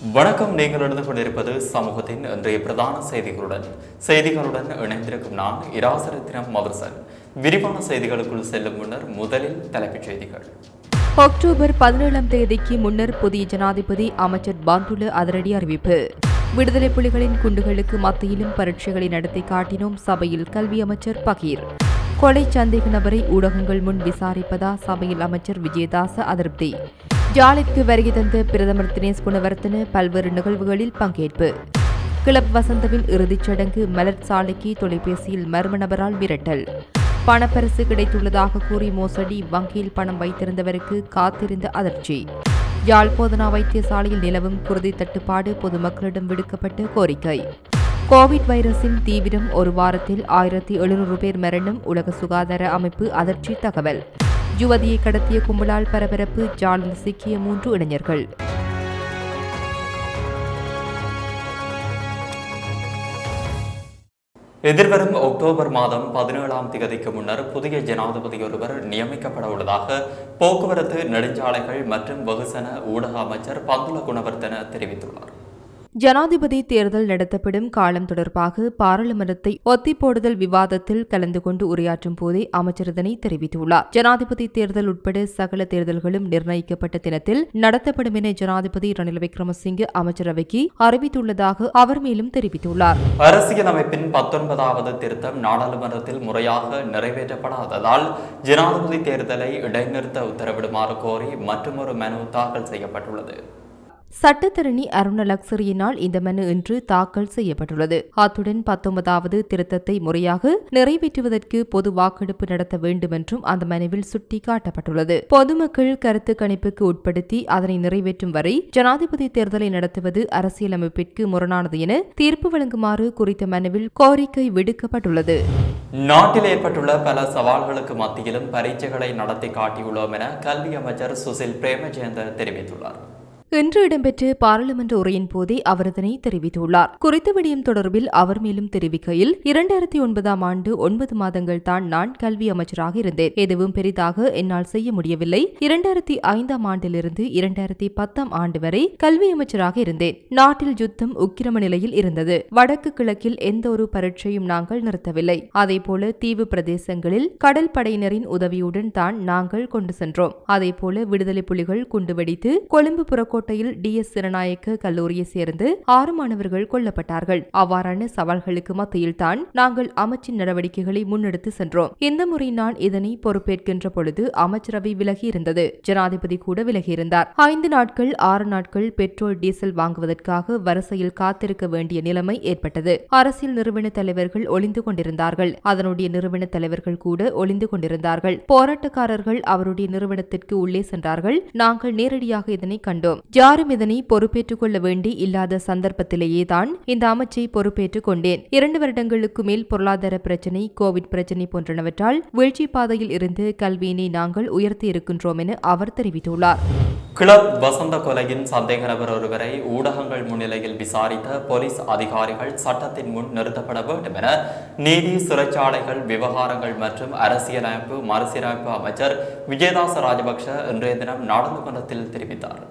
வணக்கம். நீங்கள் எழுந்து கொண்டிருப்பது சமூகத்தின் இன்றைய பிரதான செய்திகளுடன். செய்திகளுடன் இணைந்திருக்கும் நான் இராசரத்தினம் மதுசன் விரிவான செய்திகளுக்குள் செல்லும் முன்னர் முதலில் தலைப்புச் செய்திகள். அக்டோபர் பதினேழாம் தேதிக்கு முன்னர் புதிய ஜனாதிபதி அமைச்சர் பாந்துல அதிரடி அறிவிப்பு. விடுதலை புலிகளின் குண்டுகளுக்கு மத்தியிலும் பரீட்சைகளை நடத்தி காட்டினோம் சபையில் கல்வி அமைச்சர் பகீர். கொலை சந்தேக நபரை ஊடகங்கள் முன் விசாரிப்பதா சபையில் அமைச்சர் விஜயதாச அதிருப்தி. ஜாலிற்கு வருகை தந்த பிரதமர் தினேஷ் குணவர்த்தன பல்வேறு நிகழ்வுகளில் பங்கேற்பு. கிளப் வசந்தவின் இறுதிச் சடங்கு மலர் சாலைக்கு தொலைபேசியில் மர்ம நபரால் மிரட்டல். பணப்பரிசு கிடைத்துள்ளதாக கூறி மோசடி வங்கியில் பணம் வைத்திருந்தவருக்கு காத்திருந்த அதிர்ச்சி. யாழ் போதனா வைத்தியசாலையில் நிலவும் குருதி தட்டுப்பாடு பொதுமக்களிடம் விடுக்கப்பட்ட கோரிக்கை. கோவிட் வைரஸின் தீவிரம் ஒரு வாரத்தில் ஆயிரத்தி எழுநூறு பேர் மரணம் உலக சுகாதார அமைப்பு அதிர்ச்சி தகவல். யுவதியை கடத்திய கும்பலால் பரபரப்பு ஜாலில் சிக்கிய மூன்று இளைஞர்கள். எதிர்வரும் அக்டோபர் மாதம் பதினேழாம் திகதிக்கு முன்னர் புதிய ஜனாதிபதி ஒருவர் நியமிக்கப்பட உள்ளதாக போக்குவரத்து நெடுஞ்சாலைகள் மற்றும் வெகுசன ஊடக அமைச்சர் பந்துல குணவர்த்தன தெரிவித்துள்ளார். ஜனாதிபதி தேர்தல் நடத்தப்படும் காலம் தொடர்பாக பாராளுமன்றத்தை ஒத்திப்போடுதல் விவாதத்தில் கலந்து கொண்டு உரையாற்றும் போதே அமைச்சர் இதனை தெரிவித்துள்ளார். ஜனாதிபதி தேர்தல் உட்பட சகல தேர்தல்களும் நிர்ணயிக்கப்பட்ட தினத்தில் நடத்தப்படும் என ஜனாதிபதி ரணில் விக்ரமசிங்கே அமைச்சரவைக்கு அறிவித்துள்ளதாக அவர் மேலும் தெரிவித்துள்ளார். அரசியலமைப்பின் பத்தொன்பதாவது திருத்தம் நாடாளுமன்றத்தில் முறையாக நிறைவேற்றப்படாததால் ஜனாதிபதி தேர்தலை இடைநிறுத்த உத்தரவிடுமாறு கோரி மற்றொரு மனு தாக்கல் செய்யப்பட்டுள்ளது. சட்டத்தரணி அருணலக்சரியினால் இந்த மனு இன்று தாக்கல் செய்யப்பட்டுள்ளது. அத்துடன் பத்தொன்பதாவது திருத்தத்தை முறையாக நிறைவேற்றுவதற்கு பொது வாக்கெடுப்பு நடத்த வேண்டும் என்றும் அந்த மனுவில் சுட்டிக்காட்டப்பட்டுள்ளது. பொதுமக்கள் கருத்து கணிப்புக்கு உட்படுத்தி அதனை நிறைவேற்றும் வரை ஜனாதிபதி தேர்தலை நடத்துவது அரசியலமைப்பிற்கு முரணானது என தீர்ப்பு வழங்குமாறு குறித்த மனுவில் கோரிக்கை விடுக்கப்பட்டுள்ளது. நாட்டில் ஏற்பட்டுள்ள பல சவால்களுக்கு மத்தியிலும் பரீட்சைகளை நடத்தி காட்டியுள்ளோம் என கல்வி அமைச்சர் சுசில் பிரேமஜெயந்த தெரிவித்துள்ளார். இன்று இடம்பெற்ற பாராளுமன்ற உரையின் போதே அவர் இதனை தெரிவித்துள்ளார். குறித்த விடயம் தொடர்பில் அவர் மேலும் தெரிவிக்கையில் இரண்டாயிரத்தி ஒன்பதாம் ஆண்டு ஒன்பது மாதங்கள் தான் நான் கல்வி அமைச்சராக இருந்தேன். எதுவும் பெரிதாக என்னால் செய்ய முடியவில்லை. இரண்டாயிரத்தி ஐந்தாம் ஆண்டிலிருந்து இரண்டாயிரத்தி பத்தாம் ஆண்டு வரை கல்வி அமைச்சராக இருந்தேன். நாட்டில் யுத்தம் உக்கிரம நிலையில் இருந்தது. வடக்கு கிழக்கில் எந்த ஒரு பரீட்சையும் நாங்கள் நிறுத்தவில்லை. அதேபோல தீவு பிரதேசங்களில் கடல் படையினரின் உதவியுடன் தான் நாங்கள் கொண்டு சென்றோம். அதேபோல விடுதலை புலிகள் குண்டுவெடித்து கொழும்பு புறக்கோ புதுக்கோட்டையில் டி எஸ் சிறநாயக்க கல்லூரியை சேர்ந்து ஆறு மாணவர்கள் கொல்லப்பட்டார்கள். அவ்வாறான சவால்களுக்கு மத்தியில் தான் நாங்கள் அமைச்சின் நடவடிக்கைகளை முன்னெடுத்து சென்றோம். இந்த முறை நான் இதனை பொறுப்பேற்கின்ற பொழுது அமைச்சரவை விலகி இருந்தது. ஜனாதிபதி கூட விலகியிருந்தார் ஐந்து நாட்கள் ஆறு நாட்கள் பெட்ரோல் டீசல் வாங்குவதற்காக வரிசையில் காத்திருக்க வேண்டிய நிலைமை ஏற்பட்டது. அரசியல் நிறுவன தலைவர்கள் ஒளிந்து கொண்டிருந்தார்கள். அதனுடைய நிறுவன தலைவர்கள் கூட ஒளிந்து கொண்டிருந்தார்கள். போராட்டக்காரர்கள் அவருடைய நிறுவனத்திற்கு உள்ளே சென்றார்கள். நாங்கள் நேரடியாக இதனை கண்டோம். யாரும் இதனை பொறுப்பேற்றுக் கொள்ள வேண்டி இல்லாத சந்தர்ப்பத்திலேயே தான் இந்த அமைச்சை பொறுப்பேற்றுக் கொண்டேன். இரண்டு வருடங்களுக்கு மேல் பொருளாதார பிரச்சினை கோவிட் பிரச்சினை போன்றனவற்றால் வீழ்ச்சி பாதையில் இருந்து கல்வியினை நாங்கள் உயர்த்தி இருக்கின்றோம் என அவர் தெரிவித்துள்ளார். கிளப் வசந்த கொலையின் சந்தேக நபர் ஒருவரை ஊடகங்கள் முன்னிலையில் விசாரித்த போலீஸ் அதிகாரிகள் சட்டத்தின் முன் நிறுத்தப்பட வேண்டும் என நீதி சிறைச்சாலைகள் விவகாரங்கள் மற்றும் அரசியலமைப்பு மறுசீரமைப்பு அமைச்சர் விஜயதாச ராஜபக்ஷ இன்றைய தினம் நாடாளுமன்றத்தில் தெரிவித்தார்.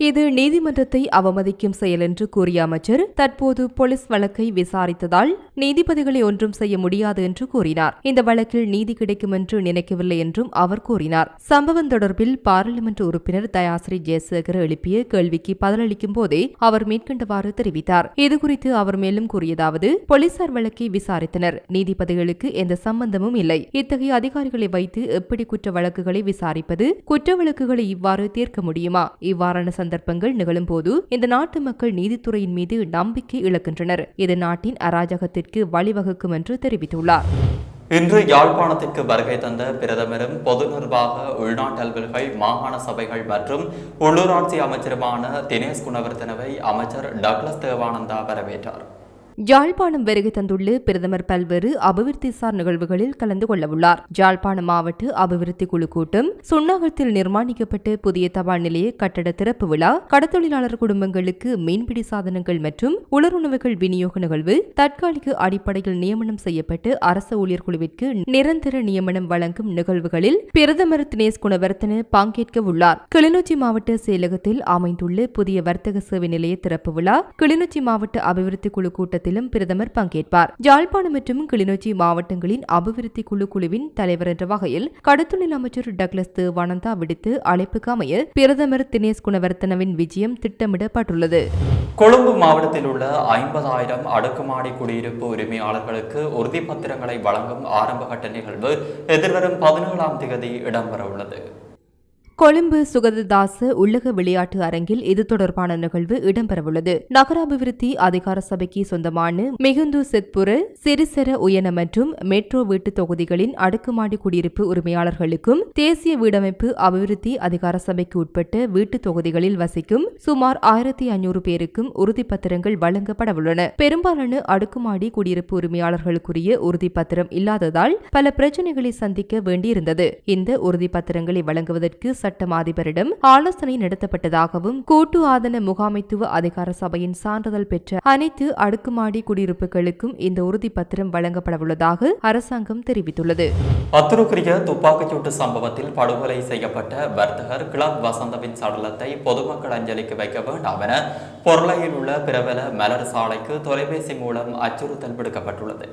இது நீதிமன்றத்தை அவமதிக்கும் செயல் என்று கூறிய அமைச்சர் தற்போது போலீஸ் வழக்கை விசாரித்ததால் நீதிபதிகளை ஒன்றும் செய்ய முடியாது என்று கூறினார். இந்த வழக்கில் நீதி கிடைக்கும் என்று நினைக்கவில்லை என்றும் அவர் கூறினார். சம்பவம் தொடர்பில் பாராளுமன்ற உறுப்பினர் தயாசிரி ஜெயசேகர் எழுப்பிய கேள்விக்கு பதிலளிக்கும் போதே அவர் மேற்கண்டவாறு தெரிவித்தார். இதுகுறித்து அவர் மேலும் கூறியதாவது போலீசார் வழக்கை விசாரித்தனர். நீதிபதிகளுக்கு எந்த சம்பந்தமும் இல்லை. இத்தகைய அதிகாரிகளை வைத்து எப்படி குற்ற வழக்குகளை விசாரிப்பது குற்ற வழக்குகளை இவ்வாறு தீர்க்க முடியுமா? இவ்வாறான சந்தர்ப்பங்கள் நிகழும்போது இந்த நாட்டு மக்கள் நீதித்துறையின் மீது நம்பிக்கை இழக்கின்றனர். இது நாட்டின் அராஜகத்திற்கு வழிவகுக்கும் என்று தெரிவித்துள்ளார். இன்று யாழ்ப்பாணத்திற்கு வருகை தந்த பிரதமரும் பொது நிர்வாக உள்நாட்டு அலுவல்கள் மாகாண சபைகள் மற்றும் உள்ளூராட்சி அமைச்சருமான தினேஷ் குணவர்த்தனவை அமைச்சர் டக்ளஸ் தேவானந்தா வரவேற்றார். யாழ்ப்பாணம் வருகை தந்துள்ள பிரதமர் பல்வேறு அபிவிருத்தி சார் நிகழ்வுகளில் கலந்து கொள்ளவுள்ளார். யாழ்ப்பாணம் மாவட்ட அபிவிருத்தி குழு கூட்டம் சுண்ணாகத்தில் நிர்மாணிக்கப்பட்ட புதிய தபால் நிலைய கட்டட திறப்பு விழா கடத்தொழிலாளர் குடும்பங்களுக்கு மீன்பிடி சாதனங்கள் மற்றும் உலருணவுகள் விநியோக நிகழ்வு தற்காலிக அடிப்படையில் நியமனம் செய்யப்பட்டு அரச ஊழியர் குழுவிற்கு நிரந்தர நியமனம் வழங்கும் நிகழ்வுகளில் பிரதமர் தினேஷ் குணவர்த்தன பங்கேற்க உள்ளார். கிளிநொச்சி மாவட்ட செயலகத்தில் அமைந்துள்ள புதிய வர்த்தக சேவை நிலைய திறப்பு விழா கிளிநொச்சி மாவட்ட அபிவிருத்தி குழு கூட்டத்திலும் பிரதமர் பங்கேற்பார். யாழ்ப்பாணம் மற்றும் கிளிநொச்சி மாவட்டங்களின் அபிவிருத்தி குழு குழுவின் தலைவர் என்ற வகையில் கடத்தொழில் அமைச்சர் டக்ளஸ் தேவானந்தா விடுத்து அழைப்புக்கு அமைய பிரதமர் தினேஷ் குணவர்த்தனவின் விஜயம் திட்டமிடப்பட்டுள்ளது. கொழும்பு மாவட்டத்தில் உள்ள ஐம்பதாயிரம் அடுக்குமாடி குடியிருப்பு உரிமையாளர்களுக்கு உறுதிப்பத்திரங்களை வழங்கும் ஆரம்பகட்ட நிகழ்வு எதிர்வரும் பதினேழாம் தேதி இடம்பெறவுள்ளது. கொழும்பு சுகததாச உள்ளக விளையாட்டு அரங்கில் இது தொடர்பான நிகழ்வு இடம்பெறவுள்ளது. நகராபிவிருத்தி அதிகார சபைக்கு சொந்தமான மிகுந்து செத்புர சிறிசர உயன மற்றும் மெட்ரோ வீட்டு தொகுதிகளின் அடுக்குமாடி குடியிருப்பு உரிமையாளர்களுக்கும் தேசிய வீடமைப்பு அபிவிருத்தி அதிகார சபைக்கு உட்பட்ட வீட்டு தொகுதிகளில் வசிக்கும் சுமார் ஆயிரத்தி ஐநூறு பேருக்கும் உறுதிப்பத்திரங்கள் வழங்கப்படவுள்ளன. பெரும்பாலான அடுக்குமாடி குடியிருப்பு உரிமையாளர்களுக்குரிய உறுதிப்பத்திரம் இல்லாததால் பல பிரச்சினைகளை சந்திக்க வேண்டியிருந்தது. இந்த உறுதிப்பத்திரங்களை வழங்குவதற்கு சட்டம் அதிபரிடம் ஆலோசனை நடத்தப்பட்டதாகவும் கூட்டு ஆதன முகாமைத்துவ அதிகார சபையின் சான்றிதழ் பெற்ற அனைத்து அடுக்குமாடி குடியிருப்புகளுக்கும் இந்த உறுதிப்பத்திரம் வழங்கப்படவுள்ளதாக அரசாங்கம் தெரிவித்துள்ளது. அத்துருக்கிரிய துப்பாக்கிச்சூட்டு சம்பவத்தில் படுகொலை செய்யப்பட்ட வர்த்தகர் கிளப் வசந்தவின் சடலத்தை பொதுமக்கள் அஞ்சலிக்கு வைக்க வேண்டாம் என பொருளையில் உள்ள பிரபல மலர் சாலைக்கு தொலைபேசி மூலம் அச்சுறுத்தல் விடுக்கப்பட்டுள்ளது.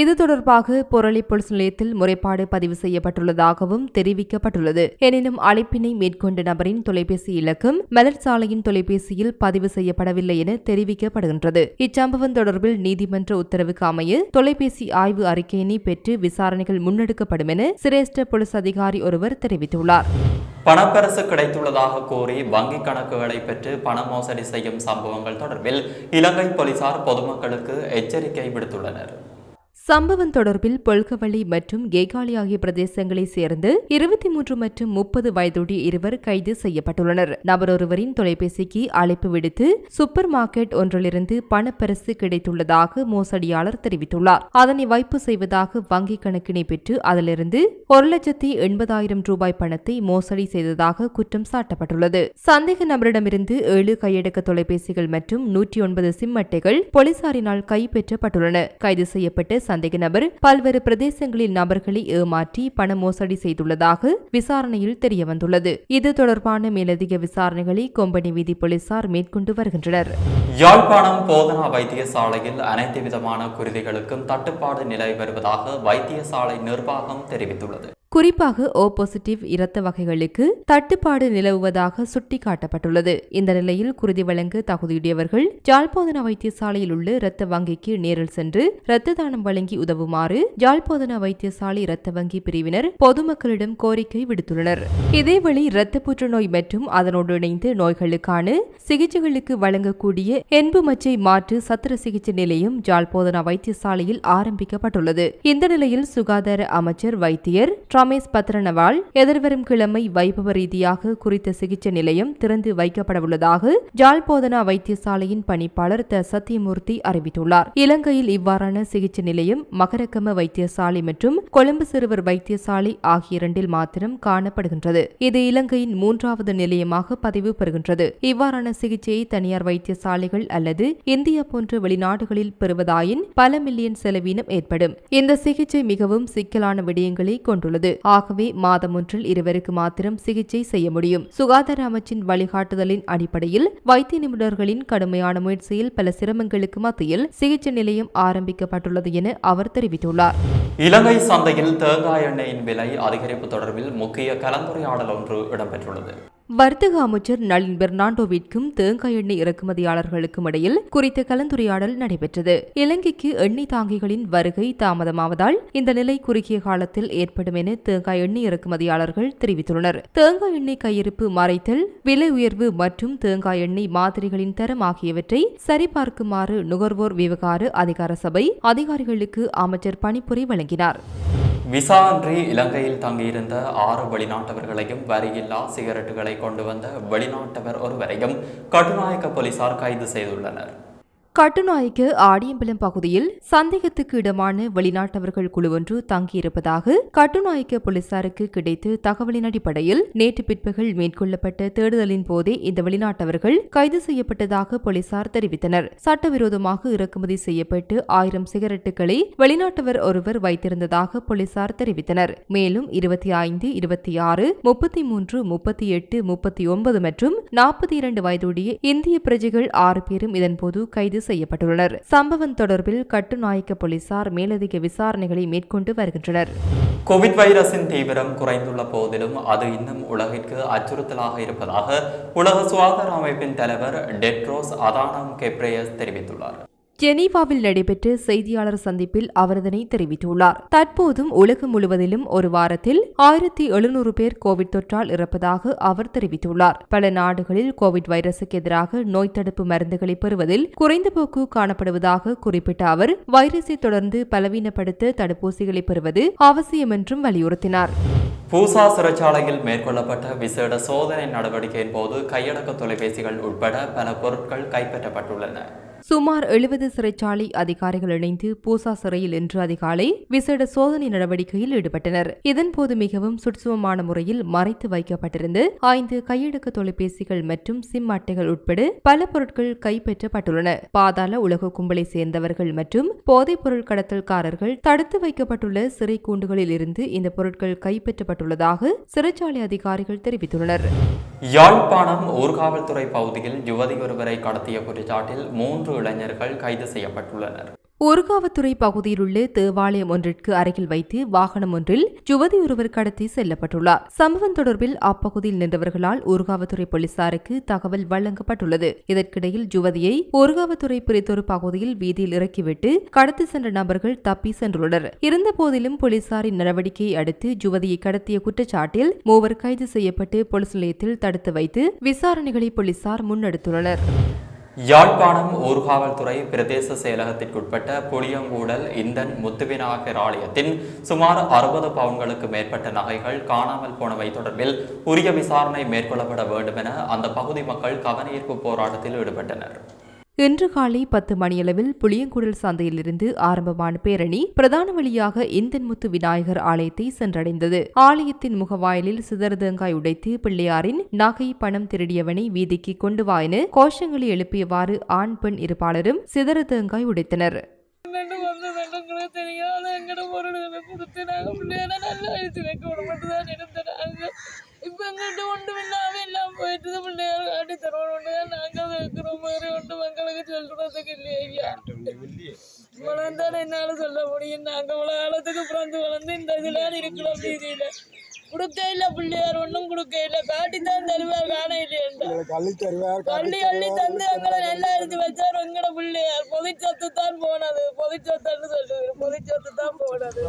இது தொடர்பாக பொருளை போலீஸ் நிலையத்தில் முறைப்பாடு பதிவு செய்யப்பட்டுள்ளதாகவும் தெரிவிக்கப்பட்டுள்ளது. எனினும் அழைப்பினை மேற்கொண்ட நபரின் தொலைபேசி இலக்கம் மலர் சாலையின் தொலைபேசியில் பதிவு செய்யப்படவில்லை என தெரிவிக்கப்படுகின்றது. இச்சம்பவம் தொடர்பில் நீதிமன்ற உத்தரவுக்கு அமைய தொலைபேசி ஆய்வு அறிக்கையினை பெற்று விசாரணைகள் முன்னெடுக்கப்படும் என சிரேஷ்ட போலீஸ் அதிகாரி ஒருவர் தெரிவித்துள்ளார். பணப்பரிசு கிடைத்துள்ளதாக கூறி வங்கி கணக்குகளை பெற்று பண மோசடி செய்யும் சம்பவங்கள் தொடர்பில் இலங்கை போலீசார் பொதுமக்களுக்கு எச்சரிக்கை விடுத்துள்ளனர். சம்பவம் தொடர்பில் பொல்கவள்ளி மற்றும் கேகாலி ஆகிய பிரதேசங்களைச் சேர்ந்து இருபத்தி மூன்று மற்றும் முப்பது வயதுடைய இருவர் கைது செய்யப்பட்டுள்ளனர். நபரொருவரின் தொலைபேசிக்கு அழைப்பு விடுத்து சூப்பர் மார்க்கெட் ஒன்றிலிருந்து பணப்பரிசு கிடைத்துள்ளதாக மோசடியாளர் தெரிவித்துள்ளார். அதனை வைப்பு செய்வதாக வங்கிக் கணக்கினை பெற்று அதிலிருந்து ஒரு லட்சத்தி எண்பதாயிரம் ரூபாய் பணத்தை மோசடி செய்ததாக குற்றம் சாட்டப்பட்டுள்ளது. சந்தேக நபரிடமிருந்து ஏழு கையடக்க தொலைபேசிகள் மற்றும் நூற்றி ஒன்பது சிம் அட்டைகள் போலீசாரினால் கைப்பற்றப்பட்டுள்ளன. கைது செய்யப்பட்ட சந்தேக நபர் பல்வேறு பிரதேசங்களில் நபர்களை ஏமாற்றி பண மோசடி செய்துள்ளதாக விசாரணையில் தெரியவந்துள்ளது. இது தொடர்பான மேலதிக விசாரணைகளை கொம்பனி வீதி போலீசார் மேற்கொண்டு வருகின்றனர். யாழ்ப்பாணம் போதனா வைத்தியசாலையில் அனைத்து விதமான குருதிகளுக்கும் தட்டுப்பாடு நிலை வருவதாக வைத்தியசாலை நிர்வாகம் தெரிவித்துள்ளது. குறிப்பாக ஓ பாசிட்டிவ் இரத்த வகைகளுக்கு தட்டுப்பாடு நிலவுவதாக சுட்டிக்காட்டப்பட்டுள்ளது. இந்த நிலையில் குருதி வழங்க தகுதியுடையவர்கள் ஜாழ்ப்பாண வைத்தியசாலையில் உள்ள இரத்த வங்கிக்கு நேரில் சென்று இரத்த தானம் வழங்கி உதவுமாறு ஜாழ்ப்பாண வைத்தியசாலை இரத்த வங்கி பிரிவினர் பொதுமக்களிடம் கோரிக்கை விடுத்துள்ளனர். இதேவேளை இரத்த புற்றுநோய் மற்றும் அதனோடு இணைந்து நோய்களுக்கான சிகிச்சைகளுக்கு வழங்கக்கூடிய என்பு மச்சை மாற்று சத்திர சிகிச்சை நிலையம் ஜாழ்போதனா வைத்தியசாலையில் ஆரம்பிக்கப்பட்டுள்ளது. இந்த நிலையில் சுகாதார அமைச்சர் வைத்தியர் ரமேஷ் பத்ரனவால் எதிர்வரும் கிழமை வைபவ ரீதியாக குறித்த சிகிச்சை நிலையம் திறந்து வைக்கப்படவுள்ளதாக ஜால்போதனா வைத்தியசாலையின் பணிப்பாளர் த சத்தியமூர்த்தி அறிவித்துள்ளார். இலங்கையில் இவ்வாறான சிகிச்சை நிலையம் மகரக்கம வைத்தியசாலை மற்றும் கொழும்பு சிறுவர் வைத்தியசாலை ஆகிய இரண்டில் மாத்திரம் காணப்படுகின்றது. இது இலங்கையின் மூன்றாவது நிலையமாக பதிவு பெறுகின்றது. இவ்வாறான சிகிச்சையை தனியார் வைத்தியசாலைகள் அல்லது இந்தியா போன்ற வெளிநாடுகளில் பெறுவதாயின் பல மில்லியன் செலவீனம் ஏற்படும். இந்த சிகிச்சை மிகவும் சிக்கலான விடயங்களை கொண்டுள்ளது. ஆகவே மாதம் ஒன்றில் இருவருக்கு மாத்திரம் சிகிச்சை செய்ய முடியும். சுகாதார அமைச்சின் வழிகாட்டுதலின் அடிப்படையில் வைத்திய நிபுணர்களின் கடுமையான முயற்சியில் பல சிரமங்களுக்கு மத்தியில் சிகிச்சை நிலையம் ஆரம்பிக்கப்பட்டுள்ளது என அவர் தெரிவித்துள்ளார். இலங்கை சந்தையில் தேங்காய் எண்ணெயின் விலை அதிகரிப்பு தொடர்பில் முக்கிய கலந்துரையாடல் ஒன்று இடம்பெற்றுள்ளது. வர்த்தக அமைச்சர் நளின் பெர்னாண்டோவிற்கும் தேங்காய் எண்ணெய் இறக்குமதியாளர்களுக்கும் இடையில் குறித்த கலந்துரையாடல் நடைபெற்றது. இலங்கைக்கு எண்ணெய் தாங்கிகளின் வருகை தாமதமாவதால் இந்த நிலை குறுகிய காலத்தில் ஏற்படும் என தேங்காய் எண்ணெய் இறக்குமதியாளர்கள் தெரிவித்துள்ளனர். தேங்காய் எண்ணெய் கையிருப்பு மறைத்தல் விலை உயர்வு மற்றும் தேங்காய் எண்ணெய் மாதிரிகளின் தரம் ஆகியவற்றை சரிபார்க்குமாறு நுகர்வோர் விவகார அதிகார சபை அதிகாரிகளுக்கு அமைச்சர் பணிப்புரை வழங்கினார். விசா அன்றி இலங்கையில் தங்கியிருந்த ஆறு வெளிநாட்டவர்களையும் வரியில்லா சிகரெட்டுகளை கொண்டு வந்த வெளிநாட்டவர் ஒருவரையும் கட்டுநாயக்க போலீசார் கைது செய்துள்ளனர். கட்டுநாய்க்கு ஆடியம்பலம் பகுதியில் சந்தேகத்துக்கு இடமான வெளிநாட்டவர்கள் குழு ஒன்று தங்கியிருப்பதாக கட்டுநாயக்க போலீசாருக்கு கிடைத்த தகவலின் அடிப்படையில் நேற்று பிற்பகல் மேற்கொள்ளப்பட்ட தேடுதலின் போதே இந்த வெளிநாட்டவர்கள் கைது செய்யப்பட்டதாக போலீசார் தெரிவித்தனர். சட்டவிரோதமாக இறக்குமதி செய்யப்பட்டு ஆயிரம் சிகரெட்டுகளை வெளிநாட்டவர் ஒருவர் வைத்திருந்ததாக போலீசார் தெரிவித்தனர். மேலும் இருபத்தி ஐந்து இருபத்தி ஆறு முப்பத்தி மூன்று முப்பத்தி எட்டு முப்பத்தி ஒன்பது மற்றும் நாற்பத்தி இரண்டு வயதுடைய இந்திய பிரஜைகள் ஆறு பேரும் இதன்போது கைது செய்யப்பட்டுள்ளனர். சம்பவம் தொடர்பில் கட்டுநாயக்க போலீசார் மேலதிக விசாரணைகளை மேற்கொண்டு வருகின்றனர். கோவிட் வைரஸின் தீவிரம் குறைந்துள்ள போதிலும் அது இன்னும் உலகிற்கு அச்சுறுத்தலாக இருப்பதாக உலக சுகாதார அமைப்பின் தலைவர் டெட்ரோஸ் அதானம் கெப்ரேயஸ் தெரிவித்துள்ளார். ஜெனீவாவில் நடைபெற்ற செய்தியாளர் சந்திப்பில் அவர் இதனை தெரிவித்துள்ளார். தற்போதும் உலகம் முழுவதிலும் ஒரு வாரத்தில் ஆயிரத்தி எழுநூறு பேர் கோவிட் தொற்றால் இறப்பதாக அவர் தெரிவித்துள்ளார். பல நாடுகளில் கோவிட் வைரசுக்கு எதிராக நோய் தடுப்பு மருந்துகளை பெறுவதில் குறைந்த போக்கு காணப்படுவதாக குறிப்பிட்ட அவர் வைரஸை தொடர்ந்து பலவீனப்படுத்த தடுப்பூசிகளை பெறுவது அவசியம் என்றும் வலியுறுத்தினார். பூசா சிறைச்சாலையில் மேற்கொள்ளப்பட்ட விசேட சோதனை நடவடிக்கையின் போது கையடக்க தொலைபேசிகள் உட்பட பல பொருட்கள் கைப்பற்றப்பட்டுள்ளன. சுமார் எழுபது சிறைச்சாலை அதிகாரிகள் இணைந்து பூசா சிறையில் இன்று அதிகாலை விசேட சோதனை நடவடிக்கையில் ஈடுபட்டனர். இதன்போது மிகவும் சுட்சுவமான முறையில் மறைத்து வைக்கப்பட்டிருந்த ஐந்து கையடக்க தொலைபேசிகள் மற்றும் சிம் அட்டைகள் உட்பட பல பொருட்கள் கைப்பற்றப்பட்டுள்ளன. பாதாள உலக கும்பலை சேர்ந்தவர்கள் மற்றும் போதைப் பொருள் கடத்தல்காரர்கள் தடுத்து வைக்கப்பட்டுள்ள சிறை கூண்டுகளில் இருந்து இந்த பொருட்கள் கைப்பற்றப்பட்டுள்ளதாக சிறைச்சாலை அதிகாரிகள் தெரிவித்துள்ளனர். யாழ்ப்பாணம் ஊர்காவல்துறை பகுதியில் யுவதி ஒருவரை கடத்திய குற்றச்சாட்டில் மூன்று இளைஞர்கள் கைது செய்யப்பட்டுள்ளனர். ஊர்காவத்துறை பகுதியில் உள்ள தேவாலயம் ஒன்றிற்கு அருகில் வைத்து வாகனம் ஒன்றில் யுவதி ஒருவர் கடத்தி செல்லப்பட்டுள்ளார். சம்பவம் தொடர்பில் அப்பகுதியில் நின்றவர்களால் ஊர்காவத்துறை போலீசாருக்கு தகவல் வழங்கப்பட்டுள்ளது. இதற்கிடையில் யுவதியை ஊர்காவத்துறை பிரித்தொரு பகுதியில் வீதியில் இறக்கிவிட்டு கடத்தி சென்ற நபர்கள் தப்பி சென்றுள்ளனர். இருந்தபோதிலும் போலீசாரின் நடவடிக்கையை அடுத்து யுவதியை கடத்திய குற்றச்சாட்டில் மூவர் கைது செய்யப்பட்டு போலீஸ் நிலையத்தில் தடுத்து வைத்து விசாரணைகளை போலீசார் முன்னெடுத்துள்ளனர். யாழ்ப்பாணம் ஊர்காவல்துறை பிரதேச செயலகத்திற்குட்பட்ட புளியங்கூடல் இந்தன் முத்துவிநாயகர் ஆலயத்தின் சுமார் அறுபது பவுன்களுக்கு மேற்பட்ட நகைகள் காணாமல் போனவை தொடர்பில் உரிய விசாரணை மேற்கொள்ளப்பட வேண்டும் என அந்த பகுதி மக்கள் கவனஈர்ப்பு போராட்டத்தில் ஈடுபட்டனர். இன்று காலை பத்து மணியளவில் புளியங்குடல் சந்தையிலிருந்து ஆரம்பமான பேரணி பிரதான வழியாக இந்தன்முத்து விநாயகர் ஆலயத்தை சென்றடைந்தது. ஆலயத்தின் முகவாயிலில் சிதறதேங்காய் உடைத்து பிள்ளையாரின் நகை பணம் திருடியவனை வீதிக்கு கொண்டு வா என கோஷங்களை எழுப்பியவாறு ஆண் பெண் இருப்பாளரும் சிதறதேங்காய் உடைத்தனர். ரெண்டு நாங்கள் இவ்வளோ காலத்துக்கு பிறந்து வளர்ந்து இந்த இதில் இருக்கிறோம் வீதியில் கொடுக்க இல்லை பிள்ளையார் ஒன்றும் கொடுக்க இல்லை. காட்டி தான் தருவார் காண இல்லையா கள்ளி தருவார் அள்ளி அள்ளி தந்து எங்களை நல்லா இருந்து வச்சார் எங்கட பிள்ளையார். பொதிச்சத்து தான் போனது பொதிச்சத்துன்னு சொல்லுது பொதிச்சத்து தான் போனது.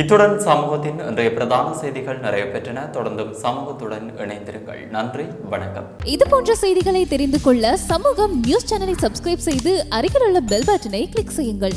இத்துடன் சமூகத்தின் இன்றைய பிரதான செய்திகள் நிறைவு பெற்றன தொடர்ந்தும் சமூகத்துடன் இணைந்திருங்கள். நன்றி வணக்கம். இது போன்ற செய்திகளை தெரிந்து கொள்ள சமூகம் நியூஸ் சேனலை சப்ஸ்கிரைப் செய்து அருகில் உள்ள பெல் பட்டனை கிளிக் செய்யுங்கள்.